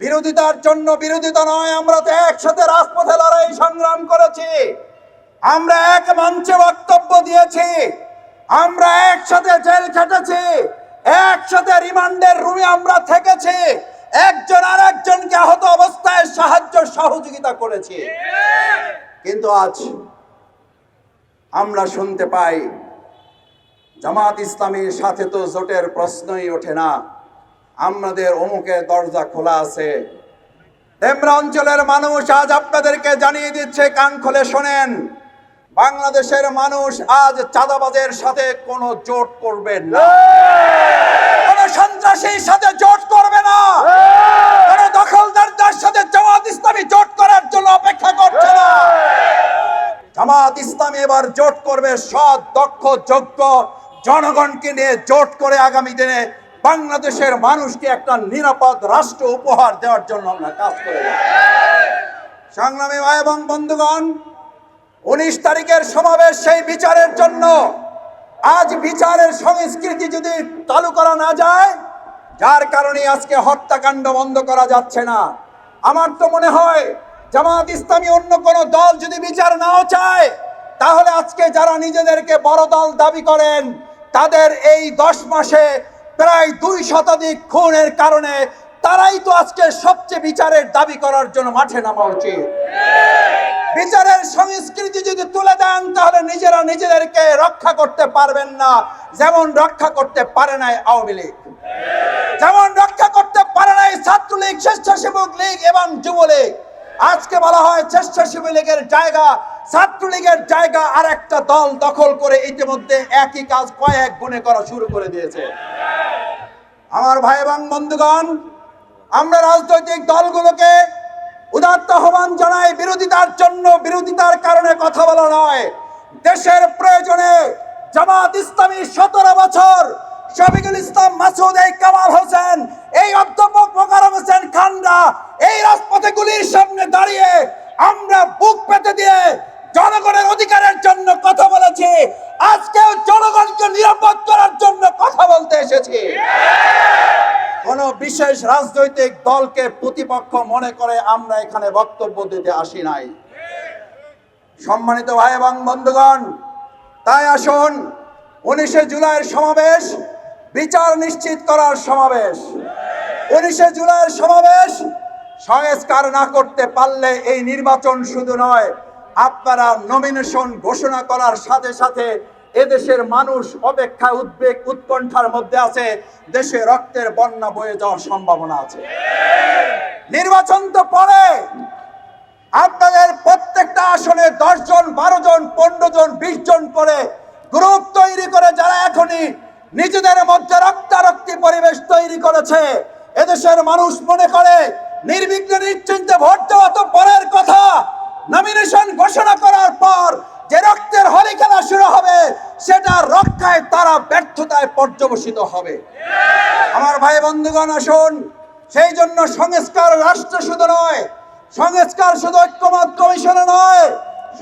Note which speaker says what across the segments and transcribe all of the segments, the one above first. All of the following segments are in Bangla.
Speaker 1: বিরোধিতার জন্য বিরোধিতা নয়, আমরা তো একসাথে রাজপথে লড়াই সংগ্রাম করেছি। আমরা এক মঞ্চে বক্তব্য দিয়েছি। আমরা একসাথে জেল খেটেছি। একসাথে রিমান্ডের রুমে আমরা থেকেছি। একজন আর একজনকে আহত অবস্থায় সাহায্য সহযোগিতা করেছি। কিন্তু আজ আমরা শুনতে পাই, জামাত ইসলামীর সাথে তো জোটের প্রশ্নই ওঠে না। আমাদের অমুকের দরজা খোলা আছে। তেমরা অঞ্চলের মানুষ আজ আপনাদেরকে জানিয়ে দিচ্ছে, কান খুলে শোনেন। বাংলাদেশের মানুষ আজ চাঁদাবাজের সাথে কোনো জোট করবে না। কোন সন্ত্রাসীর সাথে জোট করবে না। কোন দখলদারদের সাথে জামাত ইসলামী জোট করার জন্য অপেক্ষা করছে না। জামাত ইসলামী এবার জোট করবে সৎ, দক্ষ, যোগ্য জনগণকে নিয়ে জোট করে আগামী দিনে বাংলাদেশের মানুষকে একটা নিরাপদ রাষ্ট্র উপহার দেওয়ার জন্য আমরা কাজ করে। সংগ্রামী ভাই এবং বন্ধুগণ, উনিশ তারিখের সমাবেশ সেই বিচারের জন্য আজ বিচারের সংস্কৃতি যদি চালু করা না যায়, যার কারণে আজকে হত্যাকাণ্ড বন্ধ করা যাচ্ছে না আমার তো মনে হয়, জামাত ইসলামী অন্য কোন দল যদি বিচার নাও চায়, তাহলে আজকে যারা নিজেদেরকে বড় দল দাবি করেন, তাদের এই দশ মাসে প্রায় দুই শতাধিক খুনের কারণে তারাই তো আজকে সবচেয়ে বিচারের দাবি করার জন্য মাঠে নামা উচিত। বিচারের সংস্কৃতি যদি তুলে দেন, তাহলে নিজেরা নিজেদেরকে রক্ষা করতে পারবেন না, যেমন রক্ষা করতে পারে নাই আওয়ামী লীগ। যেমন রক্ষা করতে পারে নাই ছাত্রলীগ, স্বেচ্ছাসেবক লীগ এবং যুবলীগ। আজকে বলা হয় স্বেচ্ছাসেবী লীগের জায়গা ছাত্রলীগের জায়গা আর একটা দল দখল করে ইতিমধ্যে একই কাজ কয়েক গুণে করা শুরু করে দিয়েছে। আমার ভাই এবং বন্ধুগণ, আমরা রাজনৈতিক দলগুলোকে উদাত্ত আহ্বান জানাই, বিরোধিতার জন্য বিরোধিতার কারণে কথা বলা নয়। দেশের প্রয়োজনে জামাত ইসলামী সতেরো বছর শফিকুল ইসলাম মাসুদ, এই কামাল হোসেন, এই অধ্যাপক মোকারম হোসেন খানরা এই রাজপথে গুলির সামনে দাঁড়িয়ে আমরা বুক পেতে দিয়ে জনগণের অধিকারের জন্য কথা বলেছি। আজকেও জনগণকে নিরাপদ করার জন্য কথা বলতে এসেছি। কোন বিশেষ রাজনৈতিক দলকে প্রতিপক্ষ মনে করে আমরা এখানে বক্তব্য দিতে আসি নাই। সম্মানিত ভাই এবং বন্ধুগণ, তাই আসুন, উনিশে জুলাইয়ের সমাবেশ, বিচার নিশ্চিত করার সমাবেশ। উনিশে জুলাইয়ের সমাবেশ সংস্কার না করতে পারলে এই নির্বাচন শুধু নয় আপনারা নমিনেশন ঘোষণা করার সাথে সাথে এদেশের মানুষ অপেক্ষা উদ্বেগ উৎকণ্ঠার মধ্যে আছে, দেশে রক্তের বন্যা বয়ে যাওয়ার সম্ভাবনা আছে। নির্বাচন তো পরে আপনাদের প্রত্যেকটা আসনে দশ জন, বারো জন, পনেরো জন, বিশ জন করে গ্রুপ তৈরি করে যারা এখনই নিজেদের মধ্যে রক্তারক্তি পরিবেশ তৈরি করেছে, এদেশের মানুষ মনে করে, নির্বিঘ্নে নিশ্চিন্তে ভোট দেওয়া তো কথা নমিনেশন ঘোষণা করার পর যে রক্তের হলি খেলা শুরু হবে, সেটা রক্ষায় তারা ব্যর্থতায় পর্যবসিত হবে। আমার ভাই বন্ধুগণ, আসুন। সেই জন্য সংস্কার রাষ্ট্র শুধু নয়, সংস্কার শুধু ঐক্যমত কমিশনে নয়,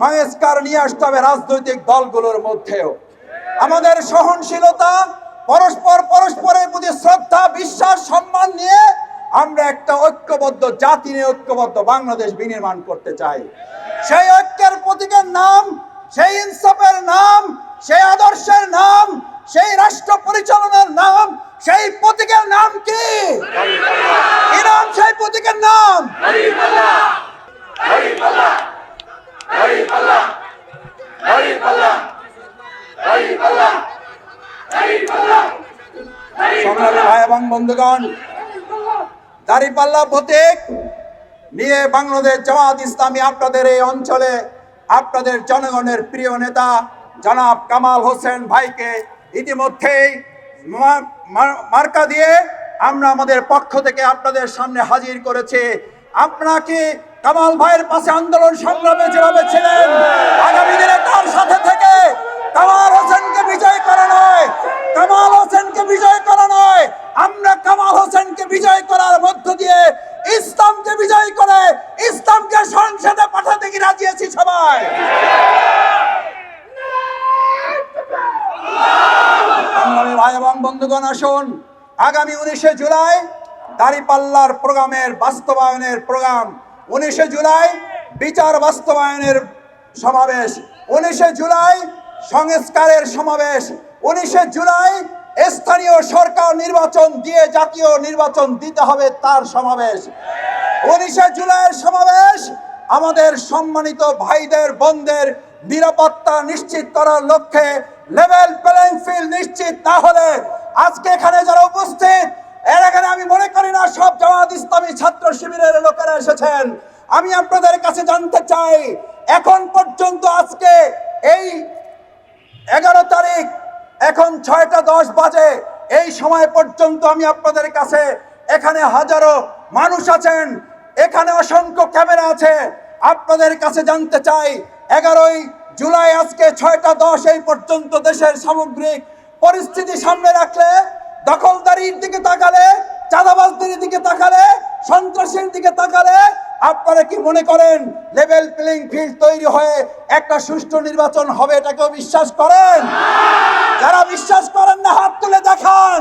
Speaker 1: সংস্কার নিয়ে আসতে হবে রাজনৈতিক দলগুলোর মধ্যেও। আমাদের সহনশীলতা, পরস্পর পরস্পরের প্রতি শ্রদ্ধা, বিশ্বাস, সম্মান নিয়ে আমরা একটা ঐক্যবদ্ধ জাতি নিয়ে ঐক্যবদ্ধ বাংলাদেশ বিনির্মাণ করতে চাই। সেই ঐক্যের প্রতীকের নাম, সেই ইনসাফের নাম, সেই আদর্শের নাম, সেই রাষ্ট্র পরিচালনার নাম, সেই প্রতীকের নাম কি? নাম সেই প্রতীকের নাম। সংগ্রামী ভাই এবং বন্ধুগণ দাঁড়িপাল্লা প্রতীক। নিয়ে বাংলাদেশ জামাত ইসলামী আপনাদের এই অঞ্চলে আপনাদের জনগণের প্রিয় নেতা জনাব কামাল হোসেন ভাইকে ইতিমধ্যেই মার্কা দিয়ে আমরা আমাদের পক্ষ থেকে আপনাদের সামনে হাজির করেছি। আপনাকে কামাল ভাইয়ের পাশে আন্দোলন সংগ্রামে যেভাবে ছিলেন, আগামী দিনে তার সাথে থেকে কামাল হোসেনকে বিজয় করা নয়, কামাল হোসেনকে বিজয় করা নয় আমরা কামাল হোসেনকে বিজয় করার মধ্য দিয়ে ইসলামকে বিজয় করে ইসলামকে সংসদে পাঠাতে কি রাজি আছি সবাই? ভাই এবং বন্ধুগণ, আসুন। আগামী উনিশে জুলাই দাঁড়িপাল্লার প্রোগ্রামের বাস্তবায়নের প্রোগ্রাম। উনিশে জুলাই বিচার বাস্তবায়নের সমাবেশ। উনিশে জুলাই সংস্কারের সমাবেশ। উনিশে জুলাই স্থানীয় সরকার নির্বাচন দিয়ে জাতীয় নির্বাচন দিতে হবে তার সমাবেশ। উনিশে জুলাইয়ের সমাবেশ আমাদের সম্মানিত ভাইদের, বোনদের নিরাপত্তা নিশ্চিত করার লক্ষ্যে লেভেল প্লেইং ফিল্ড নিশ্চিত না হলে আজকে এখানে যারা উপস্থিত, এর এখানে আমি মনে করি না সব জামাত ইসলামী ছাত্র শিবিরের লোকেরা এসেছেন। আমি আপনাদের কাছে জানতে চাই, এখন পর্যন্ত আজকে এই এগারো তারিখ এখন ছয়টা দশ বাজে। এই সময় পর্যন্ত আমি আপনাদের কাছে এখানে হাজারো মানুষ আছেন, এখানে অসংখ্য ক্যামেরা আছে। আপনাদের কাছে জানতে চাই, এগারোই জুলাই আজকে ছয়টা দশ এই পর্যন্ত দেশের সামগ্রিক পরিস্থিতি সামনে রাখলে, দখলদারির দিকে তাকালে, চাঁদাবাজদের দিকে তাকালে, সন্ত্রাসীর দিকে তাকালে আপনারা কি মনে করেন লেভেল প্লেইং ফিল্ড তৈরি হয়ে একটা সুষ্ঠু নির্বাচন হবে এটাকেও বিশ্বাস করেন? যারা বিশ্বাস করেন না, হাত তুলে দেখান।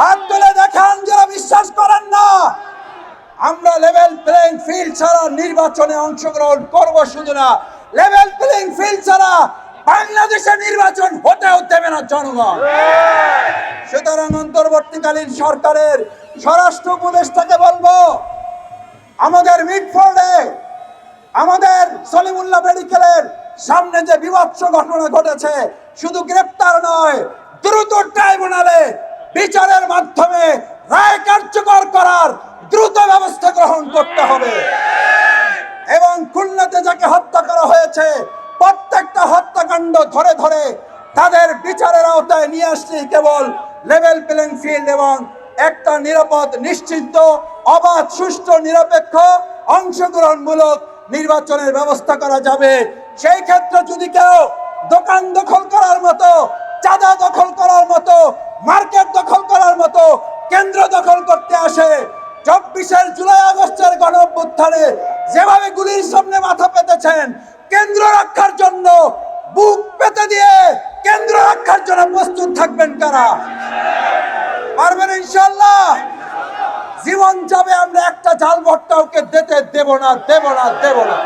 Speaker 1: হাত তুলে দেখান, যারা বিশ্বাস করেন না। আমরা লেভেল প্লেইং ফিল্ড ছাড়া নির্বাচনে অংশগ্রহণ করব শুধু না লেভেল প্লেইং ফিল্ড ছাড়া বাংলাদেশে নির্বাচন হতেও দেবে না জনগণ। সুতরাং অন্তর্বর্তীকালীন সরকারের স্বরাষ্ট্র উপদেষ্টাকে বলব আমাদের মিটফোর্ডে আমাদের সলিমুল্লাহ মেডিকেলের সামনে যে বিভৎস ঘটনা ঘটেছে, শুধু গ্রেপ্তার নয়, দ্রুত ট্রাইব্যুনালে বিচারের মাধ্যমে রায় কার্যকর করার দ্রুত ব্যবস্থা গ্রহণ করতে হবে। এবং খুলনাতে যাকে হত্যা করা হয়েছে, প্রত্যেকটা হত্যাকাণ্ড ধরে ধরে তাদের বিচারের আওতায় নিয়ে আসলে কেবল লেভেল প্লেইং ফিল্ড এবং একটা নিরাপদ, নিশ্চিন্ত, অবাধ, সুষ্ঠু, নিরপেক্ষ, অংশগ্রহণমূলক নির্বাচনের ব্যবস্থা করা যাবে। সেই ক্ষেত্রে যদি কেউ দোকান দখল করার মতো, চাঁদা দখল করার মতো, মার্কেট দখল করার মতো কেন্দ্র দখল করতে আসে, চব্বিশের জুলাই আগস্টের গণভ্যুত্থানে যেভাবে গুলির সামনে মাথা পেতেছেন, কেন্দ্র রক্ষার জন্য বুক পেতে দিয়ে কেন্দ্র রক্ষার জন্য প্রস্তুত থাকবেন কারা? পারবেন ইনশাল্লাহ জীবন যাবে, আমরা একটা জাল ভট্টাওকে দিতে দেব না দেব না দেব না।